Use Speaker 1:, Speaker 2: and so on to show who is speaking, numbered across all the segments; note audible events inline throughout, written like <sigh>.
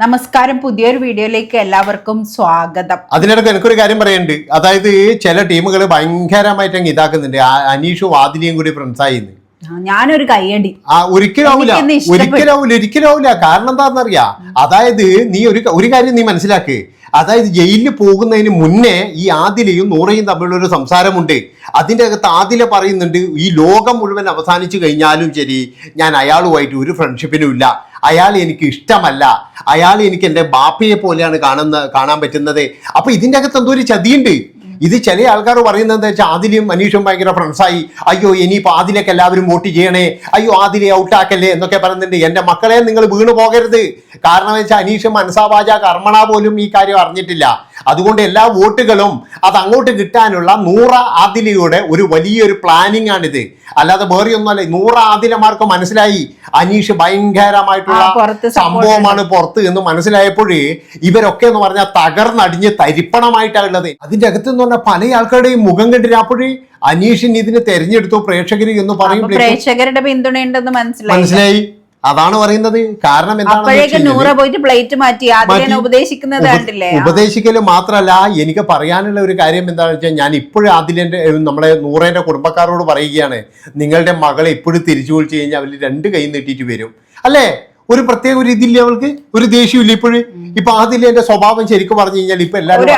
Speaker 1: നമസ്കാരം. പുതിയൊരു വീഡിയോയിലേക്ക് എല്ലാവർക്കും സ്വാഗതം.
Speaker 2: അതിനിടയ്ക്ക് എനിക്കൊരു കാര്യം പറയുന്നുണ്ട് അതായത് ചില ടീമുകൾ ഭയങ്കരമായിട്ട് അങ്ങ് ഇതാക്കുന്നുണ്ട് അനീഷ് വാതിലിയും കൂടി ഫ്രണ്ട്സായിന്ന്
Speaker 1: ഞാനൊരു കയ്യടി.
Speaker 2: ആ ഒരിക്കലാവൂല. ഒരിക്കലാവൂല. ഒരിക്കലാവൂല. കാരണം എന്താണെന്നറിയാ അതായത് നീ ഒരു ഒരു കാര്യം നീ മനസ്സിലാക്ക്. അതായത് ജയിലിൽ പോകുന്നതിന് മുന്നേ ഈ ആദിലയും നൂറയും തമ്മിലുള്ള ഒരു സംസാരമുണ്ട്. അതിന്റെ അകത്ത് ആദില പറയുന്നുണ്ട് ഈ ലോകം മുഴുവൻ അവസാനിച്ചു കഴിഞ്ഞാലും ശരി ഞാൻ അയാളുമായിട്ട് ഒരു ഫ്രണ്ട്ഷിപ്പിനും ഇല്ല. അയാൾ എനിക്ക് ഇഷ്ടമല്ല. അയാൾ എനിക്ക് എന്റെ ബാപ്പയെ പോലെയാണ് കാണുന്ന കാണാൻ പറ്റുന്നത്. അപ്പൊ ഇതിന്റെ അകത്ത് എന്തോ ഒരു ചതിയുണ്ട്. ഇത് ചില ആൾക്കാർ പറയുന്നത് എന്താ വെച്ചാൽ ആദിലും അനീഷും ഭയങ്കര ഫ്രണ്ട്സായി അയ്യോ ഇനിയിപ്പോൾ ആദിലേക്ക് എല്ലാവരും വോട്ട് ചെയ്യണേ. അയ്യോ ആദിലെ ഔട്ടാക്കല്ലേ എന്നൊക്കെ പറയുന്നുണ്ട്. എന്റെ മക്കളെ നിങ്ങൾ വീണു പോകരുത്. കാരണം വെച്ചാൽ അനീഷും മനസാവാച കർമ്മണ പോലും ഈ കാര്യം അറിഞ്ഞിട്ടില്ല. അതുകൊണ്ട് എല്ലാ വോട്ടുകളും അത് അങ്ങോട്ട് കിട്ടാനുള്ള നൂറ ആദിലയുടെ ഒരു വലിയൊരു പ്ലാനിങ് ആണിത്. അല്ലാതെ വേറെ ഒന്നുമല്ല നൂറ ആദിലമാർക്ക് മനസ്സിലായി. അനീഷ് ഭയങ്കരമായിട്ടുള്ള സംഭവമാണ് പുറത്ത് എന്ന് മനസ്സിലായപ്പോഴേ ഇവരൊക്കെ എന്ന് പറഞ്ഞാൽ തകർന്നടിഞ്ഞ് തരിപ്പണമായിട്ടാണ് ഉള്ളത്. അതിന്റെ അകത്ത് എന്ന് പറഞ്ഞാൽ പല ആൾക്കാരുടെയും മുഖം കണ്ടിരാപ്പോഴേ അനീഷിന് ഇതിന് തെരഞ്ഞെടുത്തു പ്രേക്ഷകർ എന്ന് പറയും
Speaker 1: പ്രേക്ഷകരുടെ പിന്തുണയുണ്ടെന്ന് മനസ്സിലായി
Speaker 2: മനസ്സിലായി. അതാണ് പറയുന്നത്. കാരണം എന്താണെന്ന്
Speaker 1: പോയിട്ട് പ്ലേറ്റ് മാറ്റി. ഉപദേശിക്കുന്നത്
Speaker 2: ഉപ- ഉപദേശിക്കൽ മാത്രല്ല എനിക്ക് പറയാനുള്ള ഒരു കാര്യം എന്താണെന്ന് വെച്ചാൽ ഞാൻ ഇപ്പോഴും ആദിലിന്റെ നമ്മളെ നൂറേന്റെ കുടുംബക്കാരോട് പറയുകയാണ് നിങ്ങളുടെ മകളെ ഇപ്പോഴും തിരിച്ചു വിളിച്ചു കഴിഞ്ഞാൽ അവർ രണ്ട് കൈ നീട്ടിയിട്ട് വരും. അല്ലേ? ഒരു പ്രത്യേക ഒരു ഇതില്ല അവൾക്ക്? ഒരു ദേഷ്യമില്ല ഇപ്പോഴും? ഇപ്പൊ അതിലെ സ്വഭാവം ശരിക്കും പറഞ്ഞു കഴിഞ്ഞാൽ ഇപ്പൊ എല്ലാവരും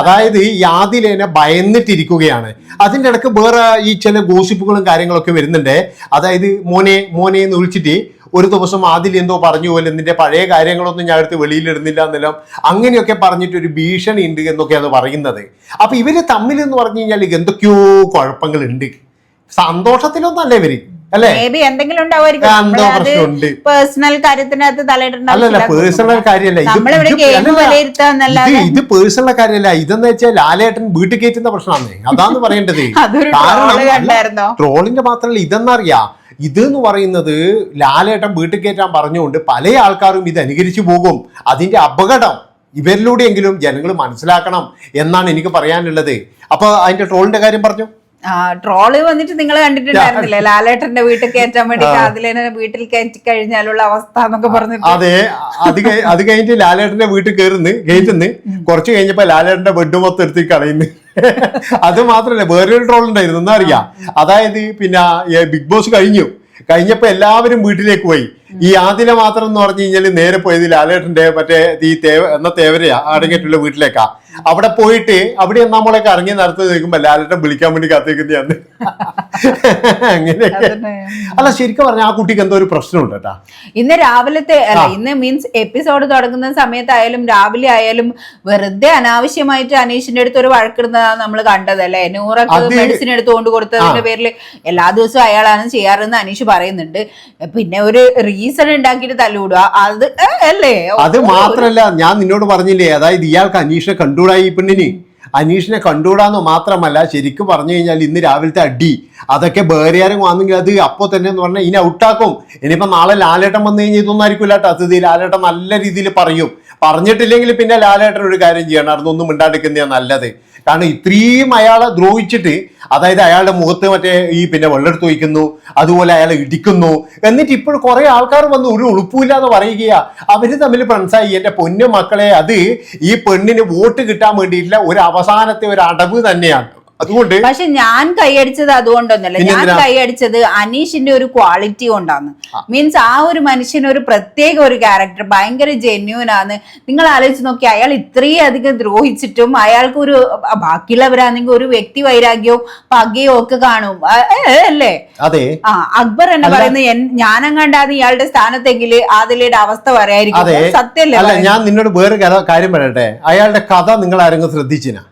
Speaker 2: അതായത് ഈ ആദിലേനെ ഭയന്നിട്ടിരിക്കുകയാണ്. അതിന്റെ ഇടയ്ക്ക് വേറെ ഈ ചില ഗോസിപ്പുകളും കാര്യങ്ങളൊക്കെ വരുന്നുണ്ട്. അതായത് മോനെ മോനെ എന്ന് വിളിച്ചിട്ട് ഒരു ദിവസം ആദിൽ എന്തോ പറഞ്ഞു പോലെ നിന്റെ പഴയ കാര്യങ്ങളൊന്നും ഞാൻ എടുത്ത് വെളിയിലിടുന്നില്ല എന്നെല്ലാം അങ്ങനെയൊക്കെ പറഞ്ഞിട്ട് ഒരു ഭീഷണി ഉണ്ട് എന്നൊക്കെയാണ് പറയുന്നത്. അപ്പൊ ഇവർ തമ്മിൽ എന്ന് പറഞ്ഞു കഴിഞ്ഞാൽ എന്തൊക്കെയോ കുഴപ്പങ്ങളുണ്ട്. സന്തോഷത്തിലൊന്നല്ല ഇവർ. അല്ലേ?
Speaker 1: മേ എന്തെങ്കിലും ഉണ്ടാവുമായിരിക്കും. പേഴ്സണൽ കാര്യത്തിനകത്ത്
Speaker 2: അല്ലല്ല പേഴ്സണൽ. കാര്യമല്ല. ഇത് പേഴ്സണൽ കാര്യമല്ല. ഇതെന്ന് വെച്ചാൽ ലാലേട്ടൻ വീട്ടിൽ കയറ്റുന്ന പ്രശ്നമാണ്. അതാന്ന് പറയേണ്ടത്. <laughs> ട്രോളിന്റെ മാത്രമല്ല ഇതെന്നറിയാ. ഇത് എന്ന് പറയുന്നത് ലാലേട്ടൻ വീട്ടിൽ കയറ്റാൻ പറഞ്ഞുകൊണ്ട് പല ആൾക്കാരും ഇത് അനുകരിച്ചു പോകും. അതിന്റെ അപകടം ഇവരിലൂടെയെങ്കിലും ജനങ്ങൾ മനസ്സിലാക്കണം എന്നാണ് എനിക്ക് പറയാനുള്ളത്. അപ്പൊ അതിന്റെ ട്രോളിന്റെ കാര്യം പറഞ്ഞു?
Speaker 1: ട്രോൾ വന്നിട്ട് നിങ്ങൾ കണ്ടിട്ടുണ്ടായിരുന്നില്ലേ? ലാലേട്ടന്റെ വീട്ടിൽ കയറ്റാൻ വേണ്ടി കാതിലേനെ വീട്ടിൽ കയറ്റി കഴിഞ്ഞാലുള്ള അവസ്ഥ എന്നൊക്കെ പറഞ്ഞിട്ട്.
Speaker 2: അതെ അത് അത് കഴിഞ്ഞിട്ട് ലാലേട്ടന്റെ വീട്ടിൽ കയറുന്നു കയറ്റുന്നു. കുറച്ച് കഴിഞ്ഞപ്പോ ലാലേട്ടന്റെ ബെഡ് മൊത്തം എടുത്ത് കളയുന്നു. അത് മാത്രല്ല വേറൊരു ട്രോൾ ഉണ്ടായിരുന്നു എന്നാ അറിയാം അതായത് പിന്നെ ബിഗ് ബോസ് കഴിഞ്ഞു. കഴിഞ്ഞപ്പോ എല്ലാവരും വീട്ടിലേക്ക് പോയി. ഈ ആദില മാത്രം എന്ന് പറഞ്ഞു കഴിഞ്ഞാൽ നേരെ പോയത് ലാലേട്ടന്റെ മറ്റേ ഈ തേവ എന്ന തേവരയാ ആടങ്ങിട്ടുള്ള വീട്ടിലേക്കാ. അവിടെ പോയിട്ട് അവിടെ നമ്മളൊക്കെ കറങ്ങി നടത്തി നിൽക്കുമ്പോ ലാലേട്ടൻ വിളിക്കാൻ വേണ്ടി കാത്തിരിക്കുന്നതാണ് അങ്ങനെയൊക്കെ. അല്ല ശരിക്കും പറഞ്ഞ ആ കുട്ടിക്ക് എന്തോ ഒരു പ്രശ്നമുണ്ട് കേട്ടാ.
Speaker 1: ഇന്ന് രാവിലത്തെ അല്ല ഇന്ന് മീൻസ് എപ്പിസോഡ് തുടങ്ങുന്ന സമയത്തായാലും രാവിലെ ആയാലും വെറുതെ അനാവശ്യമായിട്ട് അനീഷിന്റെ അടുത്ത് ഒരു വഴക്കിടുന്നതാണ് നമ്മൾ കണ്ടത് അല്ലെ? നൂറൊക്കെ
Speaker 2: അത്
Speaker 1: മെഡിസിൻ എടുത്ത് കൊണ്ട് കൊടുത്തതിന്റെ പേരിൽ എല്ലാ ദിവസവും അയാളാണ് ചെയ്യാറെന്ന് അനീഷ് പറയുന്നുണ്ട്. പിന്നെ ഒരു റീസൺ ഉണ്ടാക്കിയിട്ട് തല്ലുവിടുക അത് അല്ലേ?
Speaker 2: അത് മാത്രല്ല ഞാൻ നിന്നോട് പറഞ്ഞില്ലേ അതായത് ഇയാൾക്ക് അനീഷിനെ കണ്ടൂടാ ഈ പെണ്ണിന്. അനീഷിനെ കണ്ടൂടാന്ന് മാത്രമല്ല ശരിക്കും പറഞ്ഞു കഴിഞ്ഞാൽ ഇന്ന് രാവിലത്തെ അടി. അതൊക്കെ വേറെ ആരും വന്നെങ്കിൽ അത് അപ്പോൾ തന്നെ എന്ന് പറഞ്ഞാൽ ഇനി ഔട്ടാക്കും. ഇനിയിപ്പോൾ നാളെ ലാലേട്ടൻ വന്നു കഴിഞ്ഞാൽ ഇതൊന്നും ആയിരിക്കില്ല അത് ലാലേട്ടൻ നല്ല രീതിയിൽ പറയും. പറഞ്ഞിട്ടില്ലെങ്കിൽ പിന്നെ ലാലേട്ടൻ ഒരു കാര്യം ചെയ്യണം. അതൊന്നും മിണ്ടാണ്ടിരിക്കുന്നതാണ് നല്ലത്. കാരണം ഇത്രയും അയാളെ ദ്രോഹിച്ചിട്ട് അതായത് അയാളുടെ മുഖത്ത് മറ്റേ ഈ പിന്നെ വെള്ളെടുത്ത് വയ്ക്കുന്നു അതുപോലെ അയാളെ ഇടിക്കുന്നു എന്നിട്ട് ഇപ്പോൾ കുറെ ആൾക്കാർ വന്ന് ഒരു ഉളുപ്പില്ലാന്ന് പറയുകയാ അവർ തമ്മിൽ ഫ്രണ്ട്സായി എന്റെ പൊന്നു മക്കളെ അത് ഈ പെണ്ണിന് വോട്ട് കിട്ടാൻ വേണ്ടിയിട്ടുള്ള ഒരു അവസാനത്തെ ഒരു അടവ് തന്നെയാണ്. അതുകൊണ്ട്
Speaker 1: പക്ഷെ ഞാൻ കൈയടിച്ചത് അതുകൊണ്ടൊന്നല്ല ഞാൻ? കൈയടിച്ചത് അനീഷിന്റെ ഒരു ക്വാളിറ്റി കൊണ്ടാണ്. മീൻസ് ആ ഒരു മനുഷ്യന് ഒരു പ്രത്യേക ഒരു ക്യാരക്ടർ ഭയങ്കര ജെന്യൂൻ ആണ്. നിങ്ങൾ ആലോചിച്ച് നോക്കി അയാൾ ഇത്രയും അധികം ദ്രോഹിച്ചിട്ടും അയാൾക്ക് ഒരു ബാക്കിയുള്ളവരാണെങ്കിൽ ഒരു വ്യക്തി വൈരാഗ്യവും പകയോ ഒക്കെ കാണും. അല്ലേ?
Speaker 2: അതെ.
Speaker 1: ആ അക്ബർ എന്ന് പറയുന്നത് ഞാനെങ്ങാണ്ടാണ് ഇയാളുടെ സ്ഥാനത്തെങ്കിൽ ആദിലയുടെ അവസ്ഥ പറയായിരിക്കും സത്യല്ലേ
Speaker 2: ഞാൻ നിന്നോട് വേറെ കാര്യം പറയട്ടെ. അയാളുടെ കഥ നിങ്ങൾ ആരെങ്കിലും ശ്രദ്ധിച്ചിനാ?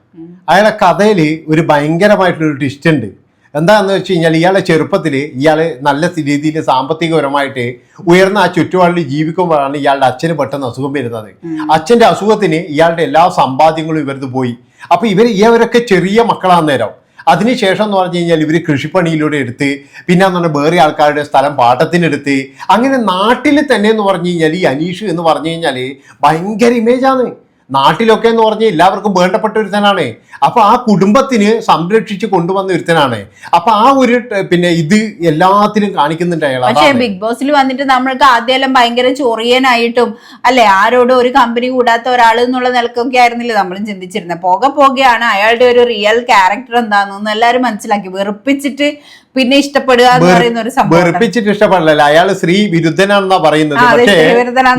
Speaker 2: അയാളുടെ കഥയിൽ ഒരു ഭയങ്കരമായിട്ടുള്ള ഒരു ട്വിസ്റ്റ് ഉണ്ട്. എന്താണെന്ന് വെച്ച് കഴിഞ്ഞാൽ ഇയാളെ ചെറുപ്പത്തിൽ ഇയാൾ നല്ല രീതിയിൽ സാമ്പത്തികപരമായിട്ട് ഉയർന്ന ആ ചുറ്റുപാടിൽ ജീവിക്കുമ്പോഴാണ് ഇയാളുടെ അച്ഛന് പെട്ടെന്ന് അസുഖം വരുന്നത്. അച്ഛന്റെ അസുഖത്തിന് ഇയാളുടെ എല്ലാ സമ്പാദ്യങ്ങളും ഇവരത് പോയി. അപ്പോൾ ഇവർ ഇവരൊക്കെ ചെറിയ മക്കളാണ് നേരം അതിനുശേഷം എന്ന് പറഞ്ഞു കഴിഞ്ഞാൽ ഇവർ കൃഷിപ്പണിയിലൂടെ എടുത്ത് പിന്നെ എന്ന് പറഞ്ഞാൽ വേറെ ആൾക്കാരുടെ സ്ഥലം പാട്ടത്തിനെടുത്ത് അങ്ങനെ നാട്ടിൽ തന്നെ എന്ന് പറഞ്ഞു കഴിഞ്ഞാൽ ഈ അനീഷ് എന്ന് പറഞ്ഞു കഴിഞ്ഞാൽ ഭയങ്കര ഇമേജാണ് നാട്ടിലൊക്കെ എന്ന് പറഞ്ഞാൽ എല്ലാവർക്കും വേണ്ടപ്പെട്ട ഒരുത്തനാണ്. അപ്പൊ ആ കുടുംബത്തിന് സംരക്ഷിച്ച് കൊണ്ടുവന്ന ഒരുത്തനാണ്. അപ്പൊ ആ ഒരു പിന്നെ ഇത് എല്ലാത്തിനും കാണിക്കുന്നുണ്ട് അയാൾ.
Speaker 1: പക്ഷേ ബിഗ് ബോസിൽ വന്നിട്ട് നമ്മൾക്ക് ആദ്യമെല്ലാം ഭയങ്കര ചൊറിയനായിട്ടും അല്ലെ ആരോടും ഒരു കമ്പനി കൂടാത്ത ഒരാൾ എന്നുള്ള നിലക്കൊക്കെ ആയിരുന്നില്ല നമ്മളും ചിന്തിച്ചിരുന്നത് പോകെ പോകെയാണ് അയാളുടെ ഒരു റിയൽ ക്യാരക്ടർ എന്താണെന്ന് എല്ലാവരും മനസ്സിലാക്കി. വെറുപ്പിച്ചിട്ട് പിന്നെ ഇഷ്ടപ്പെടുക എന്ന് പറയുന്ന ഒരു സംഭവം
Speaker 2: വെറുപ്പിച്ചിട്ട് ഇഷ്ടപ്പെടില്ല അയാൾ സ്ത്രീ വിരുദ്ധനാണെന്നാ പറയുന്നത് പക്ഷേ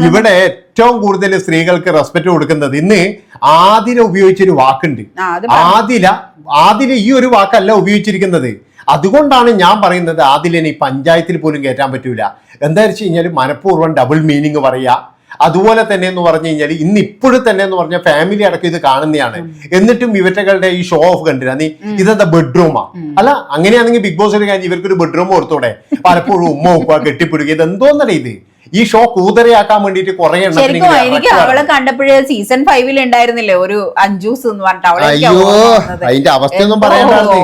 Speaker 2: ഇവിടെ ഏറ്റവും കൂടുതൽ സ്ത്രീകൾക്ക് റെസ്പെക്ട് കൊടുക്കുന്നത് ഇന്ന് ആദില ഉപയോഗിച്ചൊരു വാക്കുണ്ട്. ആദില ആദില ഈ ഒരു വാക്കല്ല ഉപയോഗിച്ചിരിക്കുന്നത്. അതുകൊണ്ടാണ് ഞാൻ പറയുന്നത് ആദിലിനെ ഈ പഞ്ചായത്തിൽ പോലും കയറ്റാൻ പറ്റൂല. എന്താ വെച്ച് കഴിഞ്ഞാൽ മനഃപൂർവം ഡബിൾ മീനിങ് പറയുക. അതുപോലെ തന്നെ എന്ന് പറഞ്ഞു കഴിഞ്ഞാൽ ഇന്ന് ഇപ്പോഴും തന്നെ എന്ന് പറഞ്ഞാൽ ഫാമിലി അടക്കം ഇത് കാണുന്നതാണ്. എന്നിട്ടും ഇവറ്റകളുടെ ഈ ഷോ ഓഫ് കണ്ടില്ല? നീ ഇതെന്താ ബെഡ്റൂമാ അല്ല അങ്ങനെയാണെങ്കിൽ ബിഗ് ബോസ് കാര്യം ഇവർക്കൊരു ബെഡ്റൂം ഓർത്തോടെ? പലപ്പോഴും ഉമ്മ ഉപ്പ കെട്ടിപ്പിടുക ഇത് എന്തോന്നല്ലേ ഇത്? ഈ ഷോ കൂതരയാക്കാൻ വേണ്ടിട്ട് കുറെ
Speaker 1: ശരിക്കും എനിക്ക് അവളെ കണ്ടപ്പോഴേ സീസൺ ഫൈവിൽ ഉണ്ടായിരുന്നില്ലേ? ഒരു അഞ്ചൂസ് എന്ന് പറഞ്ഞിട്ട്
Speaker 2: അയ്യോ അതിന്റെ അവസ്ഥയൊന്നും പറയാനാണ്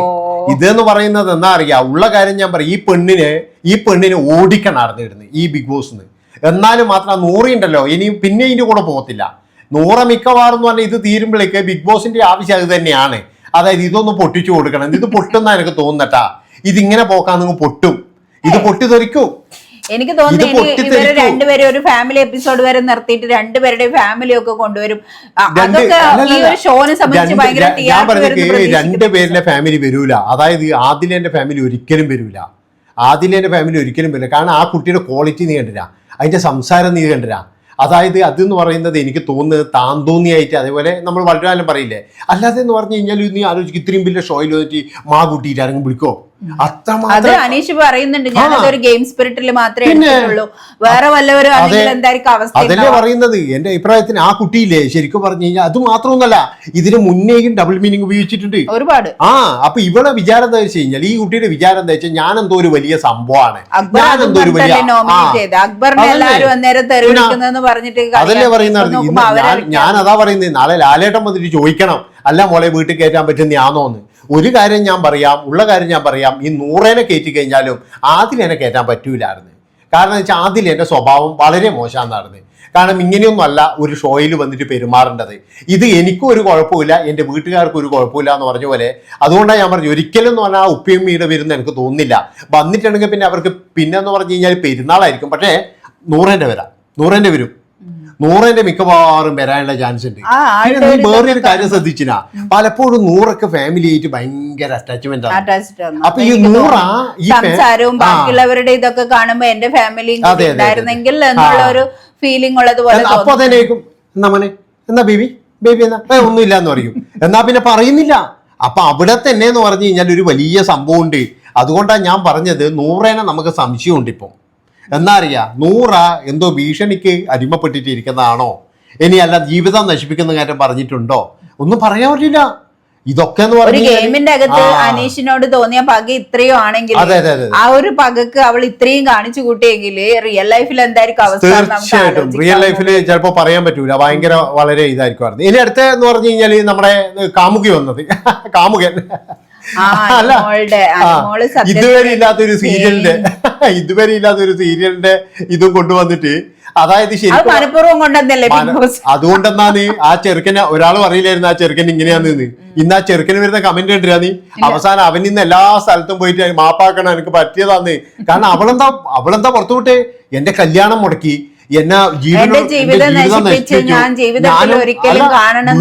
Speaker 2: ഇതെന്ന് പറയുന്നത് എന്നാ അറിയാ? ഉള്ള കാര്യം ഞാൻ പറയും. ഈ പെണ്ണിന് ഈ പെണ്ണിനെ ഓടിക്കണാർന്ന് ഇടുന്നത് ഈ ബിഗ് ബോസ് എന്നാലും മാത്രം ആ നൂറിയുണ്ടല്ലോ ഇനി പിന്നെ ഇതിന്റെ കൂടെ പോകത്തില്ല. നൂറ മിക്കവാറും എന്ന് പറഞ്ഞാൽ ഇത് തീരുമ്പോഴേക്ക് ബിഗ് ബോസിന്റെ ആവശ്യം അത് തന്നെയാണ്. അതായത് ഇതൊന്ന് പൊട്ടിച്ചു കൊടുക്കണം. ഇത് പൊട്ടുന്ന എനിക്ക് തോന്നട്ടാ ഇതിങ്ങനെ പോക്കാൻ നിങ്ങൾ പൊട്ടും. ഇത് പൊട്ടിത്തെറിക്കും.
Speaker 1: എനിക്ക് തോന്നുന്നു
Speaker 2: ഇവർ.
Speaker 1: രണ്ടുപേരും ഒരു ഫാമിലി എപ്പിസോഡ് വരെ നിർത്തിയിട്ട് രണ്ടുപേരുടെ ഫാമിലി ഒക്കെ കൊണ്ടുവരും. അതൊക്കെ ഈ ഒരു ഷോനെ സംബന്ധിച്ച് ഭയങ്കര
Speaker 2: ഞാൻ- ഞാൻ
Speaker 1: TRP
Speaker 2: പറഞ്ഞത്
Speaker 1: വരുന്ന
Speaker 2: രണ്ട്
Speaker 1: പ്രതീക്ഷിക്കുന്നു.
Speaker 2: പേരിലെ ഫാമിലി വരൂല. അതായത് ആദിലേന്റെ ഫാമിലി ഒരിക്കലും വരൂല. ആദിലേന്റെ ഫാമിലി ഒരിക്കലും വരില്ല. കാരണം ആ കുട്ടിയുടെ ക്വാളിറ്റി നീ കണ്ടില്ല. അതിന്റെ സംസാരം നീ കണ്ടില്ല. അതായത് അതെന്ന് പറയുന്നത് എനിക്ക് തോന്നുന്നത് താന്തോന്നിയായിട്ട് അതേപോലെ നമ്മൾ വളരെ കാലം പറയില്ലേ. അല്ലാതെ എന്ന് പറഞ്ഞു കഴിഞ്ഞാൽ നീ ആലോചിക്കും ഇത്രയും വലിയ ഷോയിൽ വന്നിട്ട് മാ കൂട്ടിയിട്ട് ആരെങ്കിലും വിളിക്കോ?
Speaker 1: അത് അനീഷ് പറയുന്നുണ്ട്. ഞാനത് ഒരു ഗെയിം സ്പിരിറ്റിൽ മാത്രമേ. എടുത്തിട്ടുള്ളൂ. വേറെ വല്ലവരും. എന്തായിരിക്കും അവസ്ഥ
Speaker 2: അതല്ലേ പറയുന്നത്? എന്റെ അഭിപ്രായത്തിന് ആ കുട്ടിയില്ലേ? ശരിക്കും പറഞ്ഞു കഴിഞ്ഞാൽ അത് മാത്രമൊന്നല്ല ഇതിന് മുന്നേയും ഡബിൾ മീനിങ് ഉപയോഗിച്ചിട്ടുണ്ട്.
Speaker 1: ഒരുപാട്.
Speaker 2: ആ അപ്പൊ ഇവളെ വിചാരം എന്താ വെച്ച് കഴിഞ്ഞാൽ ഈ കുട്ടിയുടെ വിചാരം എന്താ വെച്ചാൽ ഞാൻ എന്തോ ഒരു വലിയ സംഭവമാണ്. ഞാൻ എന്തോ ഒരു വലിയ
Speaker 1: അക്ബറിനെ
Speaker 2: അതല്ലേ?
Speaker 1: എല്ലാവരും അന്നേരം തെറിവിളിക്കുന്നതെന്ന് പറഞ്ഞിട്ട്
Speaker 2: അതല്ലേ പറയുന്നത്? ഞാൻ അതാ പറയുന്നത്. നാളെ ലാലേട്ടൻ വന്നിട്ട് ചോദിക്കണം. അല്ല മോളെ വീട്ടിൽ കയറ്റാൻ പറ്റുന്ന പറ്റുന്നയാണോന്ന് ഒരു കാര്യം ഞാൻ പറയാം ഉള്ള കാര്യം ഞാൻ പറയാം. ഈ നൂറേനെ കയറ്റി കഴിഞ്ഞാലും ആദിലെന്നെ കയറ്റാൻ പറ്റൂലായിരുന്നു. കാരണം വെച്ചാൽ ആദ്യം എന്റെ സ്വഭാവം വളരെ മോശമാണെന്നായിരുന്നു. കാരണം ഇങ്ങനെയൊന്നുമല്ല ഒരു ഷോയിൽ വന്നിട്ട് പെരുമാറേണ്ടത്. ഇത് എനിക്കും ഒരു കുഴപ്പമില്ല എന്റെ വീട്ടുകാർക്കും ഒരു കുഴപ്പമില്ല എന്ന് പറഞ്ഞ പോലെ. അതുകൊണ്ടാണ് ഞാൻ പറഞ്ഞു ഒരിക്കലും എന്ന് പറഞ്ഞാൽ ഉപ്പയും മീടെ വരുന്ന എനിക്ക് തോന്നുന്നില്ല. വന്നിട്ടുണ്ടെങ്കിൽ പിന്നെ അവർക്ക് പിന്നെ എന്ന് പറഞ്ഞു കഴിഞ്ഞാൽ പെരുന്നാളായിരിക്കും. പക്ഷേ നൂറേന്റെ വരാം. നൂറേന്റെ വരും. നൂറേന്റെ മിക്കവാറും വരാനുള്ള ചാൻസ് ഉണ്ട്.
Speaker 1: വേറെ
Speaker 2: പിന്നെ
Speaker 1: ഒരു
Speaker 2: കാര്യം ശ്രദ്ധിച്ചിനാ? പലപ്പോഴും നൂറൊക്കെ ഫാമിലി ആയിട്ട് ഭയങ്കര അറ്റാച്ച്മെന്റ് ആണ്. അപ്പൊ ഈ നൂറ ഈ
Speaker 1: സംസാരവും ബാക്കിയുള്ളവരുടെ ഇതൊക്കെ കാണുമ്പോ എന്റെ ഫാമിലി. ഉണ്ടായിരുന്നെങ്കിൽ എന്നുള്ള ഒരു ഫീലിംഗ്
Speaker 2: എന്നാ- അപ്പൊ. തന്നെ എന്നാ മോനെ എന്നാ ബേബി? ബേബി എന്നാ? ഒന്നും ഒന്നുമില്ല എന്ന് പറയും. എന്നാ പിന്നെ പറയുന്നില്ല. അപ്പൊ അവിടെ തന്നെ എന്ന് പറഞ്ഞു കഴിഞ്ഞാൽ ഒരു വലിയ സംഭവം ഉണ്ട് അതുകൊണ്ടാണ് ഞാൻ പറഞ്ഞത് നൂറേനെ നമുക്ക് സംശയമുണ്ട് ഇപ്പം. എന്നാ അറിയാ നൂറ എന്തോ ഭീഷണിക്ക് അടിമപ്പെട്ടിട്ടിരിക്കുന്നതാണോ? ഇനി അല്ല ജീവിതം നശിപ്പിക്കുന്ന കാര്യം പറഞ്ഞിട്ടുണ്ടോ? ഒന്നും പറയാൻ പറ്റില്ല. ഇതൊക്കെ എന്ന്
Speaker 1: ഒരു ഗെയിമിന്റെ അകത്ത് അനീഷിനോട് തോന്നിയ പക ഇത്രയും ആണെങ്കിൽ ആ ഒരു പകക്ക് അവൾ ഇത്രയും കാണിച്ചു കൂട്ടിയെങ്കിൽ റിയൽ ലൈഫിൽ എന്തായിരിക്കും അവസ്ഥ
Speaker 2: തീർച്ചയായിട്ടും. റിയൽ ലൈഫിൽ ചിലപ്പോൾ പറയാൻ പറ്റൂല. ഭയങ്കര വളരെ ഇതായിരിക്കും ഇനി അടുത്ത എന്ന് പറഞ്ഞു കഴിഞ്ഞാൽ നമ്മുടെ കാമുകി വന്നത്. കാമുകൻ. അല്ല. ഇതുവരെ ഇല്ലാത്തൊരു സീരിയലിന്റെ <laughs> ഇതുവരെ ഇല്ലാത്തൊരു സീരിയലിന്റെ ഇതും കൊണ്ടുവന്നിട്ട് അതായത്
Speaker 1: അത്
Speaker 2: ശരിക്കും
Speaker 1: മനഃപൂർവം കൊണ്ടുവന്നല്ലേ ബിഗ്
Speaker 2: മന-
Speaker 1: ബോസ്
Speaker 2: അതുകൊണ്ടെന്നാണ് ആ ചെറുക്കനെ ഒരാൾ പറയില്ലായിരുന്നു ആ ചെറുക്കൻ ഇങ്ങനെയാന്ന് ഇന്ന് ആ ചെറുക്കന് വരുന്ന കമന്റ് കണ്ടിരാ നീ അവസാനം അവൻ ഇന്ന് എല്ലാ സ്ഥലത്തും പോയിട്ട് മാപ്പാക്കണം എനിക്ക് പറ്റിയതാന്ന്. കാരണം അവളെന്താ അവളെന്താ പുറത്തു വിട്ടേ എന്റെ കല്യാണം മുടക്കി. എന്നെ ജീവിതം